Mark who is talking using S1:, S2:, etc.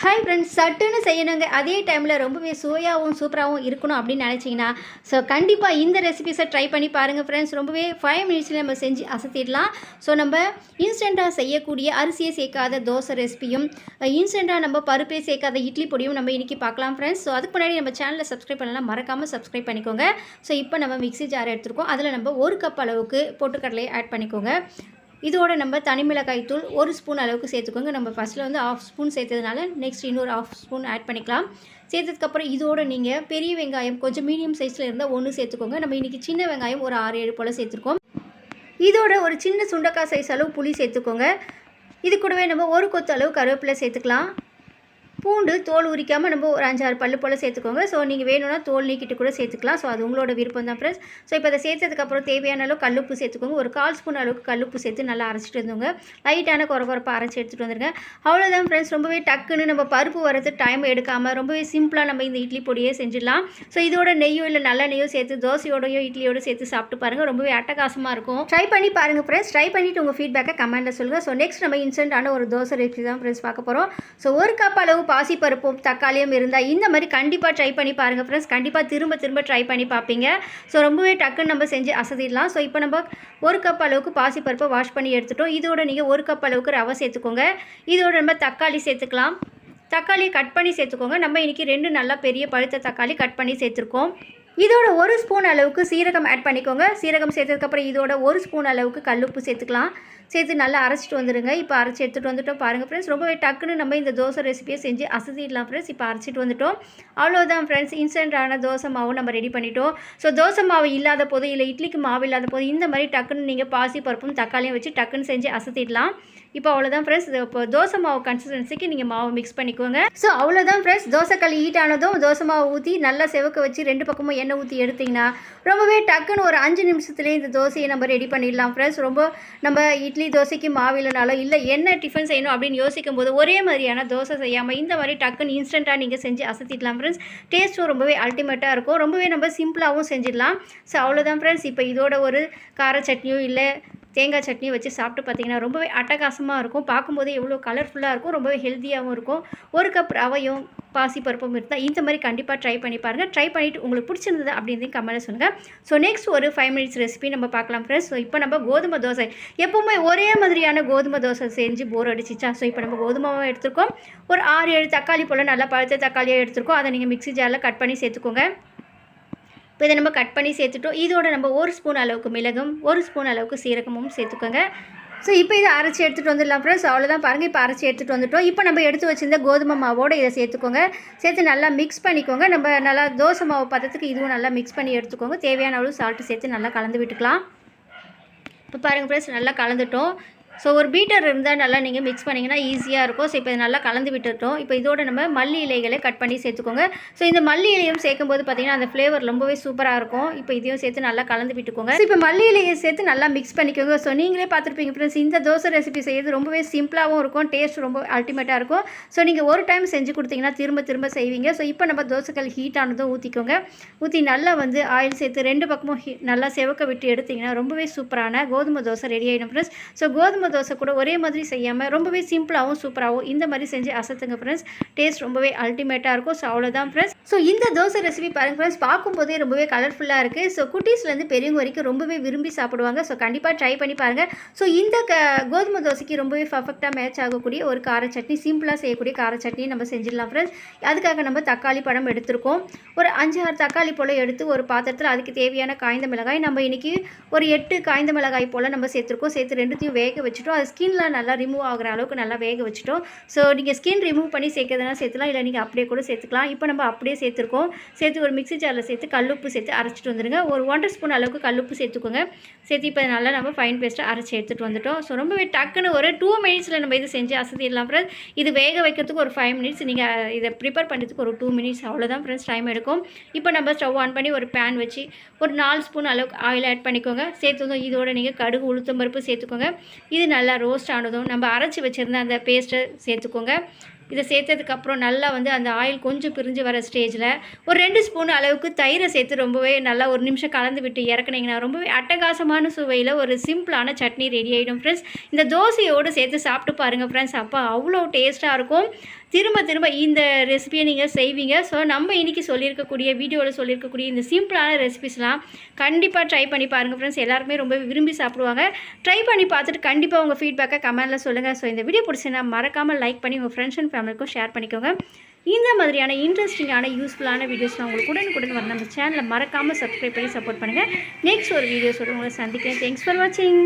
S1: Hi friends சட்டுன்னு செய்யணுங்க. அதே டைமில் ரொம்பவே சுவையாகவும் சூப்பராகவும் இருக்கணும் அப்படின்னு நினச்சிங்கன்னா ஸோ கண்டிப்பாக இந்த ரெசிபிஸை ட்ரை பண்ணி பாருங்கள் ஃப்ரெண்ட்ஸ் ரொம்பவே ஃபைவ் மினிட்ஸில் நம்ம செஞ்சு அசத்திடலாம். ஸோ நம்ம இன்ஸ்டண்ட்டாக செய்யக்கூடிய அரிசியை சேர்க்காத தோசை ரெசிபியும் இன்ஸ்டண்ட்டாக நம்ம பருப்பே சேர்க்காத இட்லி பொடியும் நம்ம இன்றைக்கி பார்க்கலாம் ஃப்ரெண்ட்ஸ் ஸோ அதுக்கு முன்னாடி நம்ம சேனலில் சப்ஸ்கிரைப் பண்ணலாம் மறக்காமல் சப்ஸ்கிரைப் பண்ணிக்கோங்க. ஸோ இப்போ நம்ம மிக்ஸி ஜார் எடுத்துருக்கோம். அதில் நம்ம ஒரு கப் அளவுக்கு பொட்டுக்கடலையை ஆட் பண்ணிக்கோங்க. இதோட நம்ம தனி மிளகாய் தூள் ஒரு ஸ்பூன் அளவுக்கு சேர்த்துக்கோங்க. நம்ம ஃபஸ்ட்டில் வந்து ஆஃப் ஸ்பூன் சேர்த்ததுனால நெக்ஸ்ட் இன்னொரு ஆஃப் ஸ்பூன் ஆட் பண்ணிக்கலாம். சேர்த்ததுக்கப்புறம் இதோட நீங்கள் பெரிய வெங்காயம் கொஞ்சம் மீடியம் சைஸில் இருந்தால் ஒன்று சேர்த்துக்கோங்க. நம்ம இன்றைக்கி சின்ன வெங்காயம் ஒரு ஆறு ஏழு போல் சேர்த்துருக்கோம். இதோட ஒரு சின்ன சுண்டக்காய் சைஸ் அளவு புளி சேர்த்துக்கோங்க. இது கூடவே நம்ம ஒரு கொத்து அளவு கருவேப்பிலை சேர்த்துக்கலாம். பூண்டு தோல் உரிக்காமல் நம்ம ஒரு அஞ்சாறு பல்லு போல் சேர்த்துக்கோங்க. ஸோ நீங்கள் வேணும்னா தோல் நீக்கிட்டு கூட சேர்த்துக்கலாம். ஸோ அது உங்களோட விருப்பம் தான் ஃப்ரெண்ட்ஸ் ஸோ இப்போ அதை சேர்த்ததுக்கப்புறம் தேவையான அளவு கல்லுப்பு சேர்த்துக்கோங்க. ஒரு கால் ஸ்பூன் அளவுக்கு கல்லுப்பு சேர்த்து நல்லா அரைச்சிட்டு இருந்தோங்க லைட்டான குறை குறைப்பாக அரைச்சி எடுத்துகிட்டு வந்துருங்க. அவ்வளோதான் ஃப்ரெண்ட்ஸ் ரொம்பவே டக்குன்னு நம்ம பருப்பு வரது டைம் எடுக்காமல் ரொம்பவே சிம்பிளாக நம்ம இந்த இட்லி பொடியே செஞ்சிடலாம். ஸோ இதோட நெய்யோ இல்லை நல்ல நெய்யோ சேர்த்து தோசையோடையோ இட்லியோட சேர்த்து சாப்பிட்டு பாருங்கள் ரொம்பவே அட்டகாசமாக இருக்கும். ட்ரை பண்ணி பாருங்கள் ஃப்ரெண்ட்ஸ் ட்ரை பண்ணிவிட்டு உங்கள் ஃபீட்பேக்கை கமெண்ட்டில் சொல்லுங்கள் ஸோ நெக்ஸ்ட் நம்ம இன்ஸ்டன்ட்டான ஒரு தோசை ரெசிபி தான் ஃப்ரெண்ட்ஸ் பார்க்க போகிறோம் ஸோ ஒரு கப் அளவு பாசிப்பருப்பும் தக்காளியும் இருந்தால் இந்த மாதிரி கண்டிப்பாக ட்ரை பண்ணி பாருங்கள் ஃப்ரெண்ட்ஸ் கண்டிப்பாக திரும்ப திரும்ப ட்ரை பண்ணி பார்ப்பீங்க ஸோ ரொம்பவே டக்குன்னு நம்ம செஞ்சு அசதிடலாம். ஸோ இப்போ நம்ம ஒரு கப் அளவுக்கு பாசிப்பருப்பை வாஷ் பண்ணி எடுத்துட்டோம். இதோட நீங்கள் ஒரு கப் அளவுக்கு ரவை சேர்த்துக்கோங்க. இதோட நம்ம தக்காளி சேர்த்துக்கலாம். தக்காளியை கட் பண்ணி சேர்த்துக்கோங்க. நம்ம இன்றைக்கி ரெண்டு நல்லா பெரிய பழுத்த தக்காளி கட் பண்ணி சேர்த்துருக்கோம். இதோட ஒரு ஸ்பூன் அளவுக்கு சீரகம் ஆட் பண்ணிக்கோங்க. சீரகம் சேர்த்ததுக்கப்புறம் இதோட ஒரு ஸ்பூன் அளவுக்கு கல்லுப்பு சேர்த்துக்கலாம். சேர்த்து நல்லா அரைச்சிட்டு வந்துடுங்க இப்போ அரைச்சி எடுத்துகிட்டு வந்துட்டோம் பாருங்கள் ஃப்ரெண்ட்ஸ் ரொம்பவே டக்குன்னு நம்ம இந்த தோசை ரெசிபியை செஞ்சு அசதிடலாம் ஃப்ரெண்ட்ஸ் இப்போ அரைச்சிட்டு வந்துட்டோம். அவ்வளோதான் ஃப்ரெண்ட்ஸ் இன்ஸ்டண்ட்டான தோசை மாவு நம்ம ரெடி பண்ணிட்டோம். ஸோ தோசை மாவு இல்லாத போது இல்லை இட்லிக்கு மாவு இல்லாத போது இந்த மாதிரி டக்குன்னு நீங்கள் பாசி பருப்பும் தக்காளியும் வச்சு டக்குன்னு செஞ்சு அசத்திடலாம். இப்போ அவ்வளோதான் ஃப்ரெண்ட்ஸ் இப்போ தோசை மாவு கன்சிஸ்டன்சிக்கு நீங்கள் மாவு மிக்ஸ் பண்ணிக்கோங்க. ஸோ அவ்வளோதான் ஃப்ரெண்ட்ஸ் தோசைக்கல் ஹீட் ஆனதும் தோசை மாவு ஊற்றி நல்லா செவக்க வச்சு ரெண்டு பக்கமும் எண்ணெய் ஊற்றி எடுத்திங்கன்னா ரொம்பவே டக்குன்னு ஒரு அஞ்சு நிமிஷத்துலேயே இந்த தோசையை நம்ம ரெடி பண்ணிடலாம் ஃப்ரெண்ட்ஸ் ரொம்ப நம்ம இட்லி தோசைக்கு மாவு இல்லைனாலும் இல்லை என்ன டிஃபன் செய்யணும் அப்படின்னு யோசிக்கும் போது ஒரே மாதிரியான தோசை செய்யாமல் இந்த மாதிரி டக்குன்னு இன்ஸ்டண்ட்டாக நீங்கள் செஞ்சு அசத்திடலாம் ஃப்ரெண்ட்ஸ் டேஸ்ட்டும் ரொம்பவே அல்டிமேட்டாக இருக்கும். ரொம்பவே நம்ம சிம்பிளாகவும் செஞ்சிடலாம். ஸோ அவ்வளோதான் ஃப்ரெண்ட்ஸ் இப்போ இதோட ஒரு கார சட்னியும் இல்லை தேங்காய் சட்னி வச்சு சாப்பிட்டு பார்த்தீங்கன்னா ரொம்பவே அட்டகாசமாக இருக்கும். பார்க்கும்போதே எவ்வளோ கலர்ஃபுல்லாக இருக்கும். ரொம்பவே ஹெல்த்தியாகவும் இருக்கும். ஒரு கப் ரவையும் பாசி பருப்பும் இருந்தால் இந்த மாதிரி கண்டிப்பாக ட்ரை பண்ணி பாருங்கள் ட்ரை பண்ணிவிட்டு உங்களுக்கு பிடிச்சிருந்தது அப்படின்னு கமெண்ட்டில் சொல்லுங்கள் ஸோ நெக்ஸ்ட் ஒரு ஃபைவ் மினிட்ஸ் ரெசிபி நம்ம பார்க்கலாம் ஃப்ரெண்ட்ஸ் ஸோ இப்போ நம்ம கோதுமை தோசை. எப்போவுமே ஒரே மாதிரியான கோதுமை தோசை செஞ்சு போர் அடிச்சிச்சா? ஸோ இப்போ நம்ம கோதுமாவை எடுத்துருக்கோம். ஒரு ஆறு ஏழு தக்காளி போல் நல்லா பழுத்த தக்காளியாக எடுத்துருக்கோம். அதை நீங்கள் மிக்ஸி ஜாரில் கட் பண்ணி சேர்த்துக்கோங்க. இப்போ இதை நம்ம கட் பண்ணி சேர்த்துட்டோம். இதோட நம்ம ஒரு ஸ்பூன் அளவுக்கு மிளகும் ஒரு ஸ்பூன் அளவுக்கு சீரகமும் சேர்த்துக்கோங்க. ஸோ இப்போ இதை அரைச்சி எடுத்துகிட்டு வந்துடலாம் ஃப்ரெண்ட்ஸ் அவ்வளோதான் பாருங்கள் இப்போ அரைச்சி எடுத்துகிட்டு வந்துட்டோம். இப்போ நம்ம எடுத்து வச்சிருந்த கோதுமை மாவோடு இதை சேர்த்துக்கோங்க. சேர்த்து நல்லா மிக்ஸ் பண்ணிக்கோங்க. நம்ம நல்லா தோசை மாவு பதத்துக்கு இதுவும் நல்லா மிக்ஸ் பண்ணி எடுத்துக்கோங்க. தேவையான அளவு சால்ட்டு சேர்த்து நல்லா கலந்து விட்டுக்கலாம். இப்போ பாருங்கள் ஃப்ரெண்ட்ஸ் நல்லா கலந்துட்டோம். ஸோ ஒரு பீட்டர் இருந்தால் நல்லா நீங்கள் மிக்ஸ் பண்ணிங்கன்னா ஈஸியாக இருக்கும். ஸோ இப்போ இது நல்லா கலந்து விட்டுட்டோம். இப்போ இதோட நம்ம மல்லி இலைகளை கட் பண்ணி சேர்த்துக்கோங்க. ஸோ இந்த மல்லி இலையும் சேர்க்கும்போது பார்த்தீங்கன்னா அந்த ஃப்ளேவர் ரொம்பவே சூப்பராக இருக்கும். இப்போ இதையும் சேர்த்து நல்லா கலந்து விட்டுக்கோங்க. ஸோ இப்போ மல்லி இலையை சேர்த்து நல்லா மிக்ஸ் பண்ணிக்கோங்க. ஸோ நீங்களே பார்த்துருப்பீங்க ஃப்ரெண்ட்ஸ் இந்த தோசை ரெசிபி செய்யறது ரொம்பவே சிம்பிளாகவும் இருக்கும். டேஸ்ட் ரொம்ப அல்டிமேட்டாக இருக்கும். ஸோ நீங்கள் ஒரு டைம் செஞ்சு கொடுத்தீங்கன்னா திரும்ப திரும்ப செய்வீங்க. ஸோ இப்போ நம்ம தோசைக்கல் ஹீட் ஆனதும் ஊற்றிக்கோங்க ஊற்றி நல்லா வந்து ஆயில் சேர்த்து ரெண்டு பக்கமும் நல்லா செவக்க விட்டு எடுத்திங்கன்னா ரொம்பவே சூப்பரான கோதுமை தோசை ரெடி ஆகிடும் ஃப்ரெண்ட்ஸ் ஸோ கோதுமை தோசை கூட ஒரே மாதிரி செய்யாமல் ரொம்பவே சிம்பிளாகவும் சூப்பராகவும் இந்த மாதிரி செஞ்சு அசத்துங்க ஃப்ரெண்ட்ஸ் டேஸ்ட் ரொம்பவே அல்டிமேட்டாக இருக்கும். ஸோ அவ்வளோதான் ஃப்ரெண்ட்ஸ் ஸோ இந்த தோசை ரெசிபி பாருங்க ஃப்ரெண்ட்ஸ் பார்க்கும்போதே ரொம்பவே கலர்ஃபுல்லாக இருக்குது ஸோ குட்டீஸ்லேருந்து பெரியவங்க வரைக்கும் ரொம்பவே விரும்பி சாப்பிடுவாங்க. ஸோ கண்டிப்பாக ட்ரை பண்ணி பாருங்கள் ஸோ இந்த க கோதுமை தோசைக்கு ரொம்பவே பர்ஃபெக்டாக மேட்ச் ஆகக்கூடிய ஒரு கார சட்னி சிம்பிளாக செய்யக்கூடிய கார சட்னி நம்ம செஞ்சிடலாம் ஃப்ரெண்ட்ஸ் அதுக்காக நம்ம தக்காளி பழம் எடுத்திருக்கோம். ஒரு அஞ்சு ஆறு தக்காளி போல் எடுத்து ஒரு பாத்திரத்தில் அதுக்கு தேவையான காய்ந்த மிளகாய் நம்ம இன்றைக்கி ஒரு எட்டு காய்ந்த மிளகாய் போல் நம்ம சேர்த்துருக்கோம். சேர்த்து ரெண்டுத்தையும் வேக வச்சு வச்சுட்டோம். அது ஸ்கின்லாம் நல்லா ரிமூவ் ஆகிற அளவுக்கு நல்லா வேக வச்சுட்டோம். ஸோ நீங்கள் ஸ்கின் ரிமூவ் பண்ணி சேர்க்கறதுனா சேர்த்துலாம் இல்லை நீங்கள் அப்படியே கூட சேர்த்துக்கலாம். இப்போ நம்ம அப்படியே சேர்த்துருக்கோம். சேர்த்து ஒரு மிக்ஸி ஜாரில் சேர்த்து கல்லுப்பு சேர்த்து அரைச்சிட்டு வந்துடுங்க ஒரு ஒன்றரை ஸ்பூன் அளவுக்கு கல்லுப்பு சேர்த்துக்கோங்க. சேர்த்து இப்போ நல்லா நம்ம ஃபைன் பேஸ்ட்டாக அரைச்சி எடுத்துகிட்டு வந்துட்டோம். ஸோ ரொம்பவே டக்குன்னு ஒரு டூ மினிட்ஸில் நம்ம இது செஞ்சு அசதிடலாம் ஃப்ரெண்ட்ஸ் இது வேக வைக்கிறதுக்கு ஒரு ஃபைவ் மினிட்ஸ் நீங்கள் இதை ப்ரிப்பேர் பண்ணுறதுக்கு ஒரு டூ மினிட்ஸ் அவ்வளோதான் ஃப்ரெண்ட்ஸ் டைம் எடுக்கும். இப்போ நம்ம ஸ்டவ் ஆன் பண்ணி ஒரு பேன் வச்சு ஒரு நாலு ஸ்பூன் அளவுக்கு ஆயில் ஆட் பண்ணிக்கோங்க. சேர்த்து இதோட நீங்கள் கடுகு உளுத்தம் பருப்பு சேர்த்துக்கோங்க. இது நல்லா ரோஸ்ட் ஆனதும் நம்ம அரைச்சி வச்சுருந்த அந்த பேஸ்ட்டை சேர்த்துக்கோங்க. இதை சேர்த்ததுக்கப்புறம் நல்லா வந்து அந்த ஆயில் கொஞ்சம் பிரிஞ்சு வர ஸ்டேஜில் ஒரு ரெண்டு ஸ்பூன் அளவுக்கு தயிரை சேர்த்து ரொம்பவே நல்லா ஒரு நிமிஷம் கலந்து விட்டு இறக்குனீங்கன்னா ரொம்பவே அட்டகாசமான சுவையில் ஒரு சிம்பிளான சட்னி ரெடி ஆகிடும் ஃப்ரெண்ட்ஸ் இந்த தோசையோடு சேர்த்து சாப்பிட்டு பாருங்கள் ஃப்ரெண்ட்ஸ் அப்போ அவ்வளோ டேஸ்ட்டாக இருக்கும். திரும்ப திரும்ப இந்த ரெசிபியை நீங்கள் செய்வீங்க. ஸோ நம்ம இன்றைக்கி சொல்லியிருக்கக்கூடிய வீடியோவில் சொல்லியிருக்கக்கூடிய இந்த சிம்பிளான ரெசிபிஸ்லாம் கண்டிப்பாக ட்ரை பண்ணி பாருங்கள் ஃப்ரெண்ட்ஸ் எல்லாருமே ரொம்ப விரும்பி சாப்பிடுவாங்க. ட்ரை பண்ணி பார்த்துட்டு கண்டிப்பாக உங்கள் ஃபீட்பேக்கை கமெண்ட்டில் சொல்லுங்கள் ஸோ இந்த வீடியோ பிடிச்சினா மறக்காமல் லைக் பண்ணி உங்கள் ஃப்ரெண்ட்ஸ் அண்ட் ஃபேமிலிக்கும் ஷேர் பண்ணிக்கோங்க. இந்த மாதிரியான இன்ட்ரெஸ்டிங்கான யூஸ்ஃபுல்லான வீடியோஸ்லாம் உங்களுக்கு உடனுக்குடன் வர நம்ம சேனலை மறக்காமல் சப்ஸ்கிரைப் பண்ணி சப்போர்ட் பண்ணுங்கள் நெக்ஸ்ட் ஒரு வீடியோஸோடு உங்களை சந்திக்கிறேன். தேங்க்ஸ் ஃபார் வாட்சிங்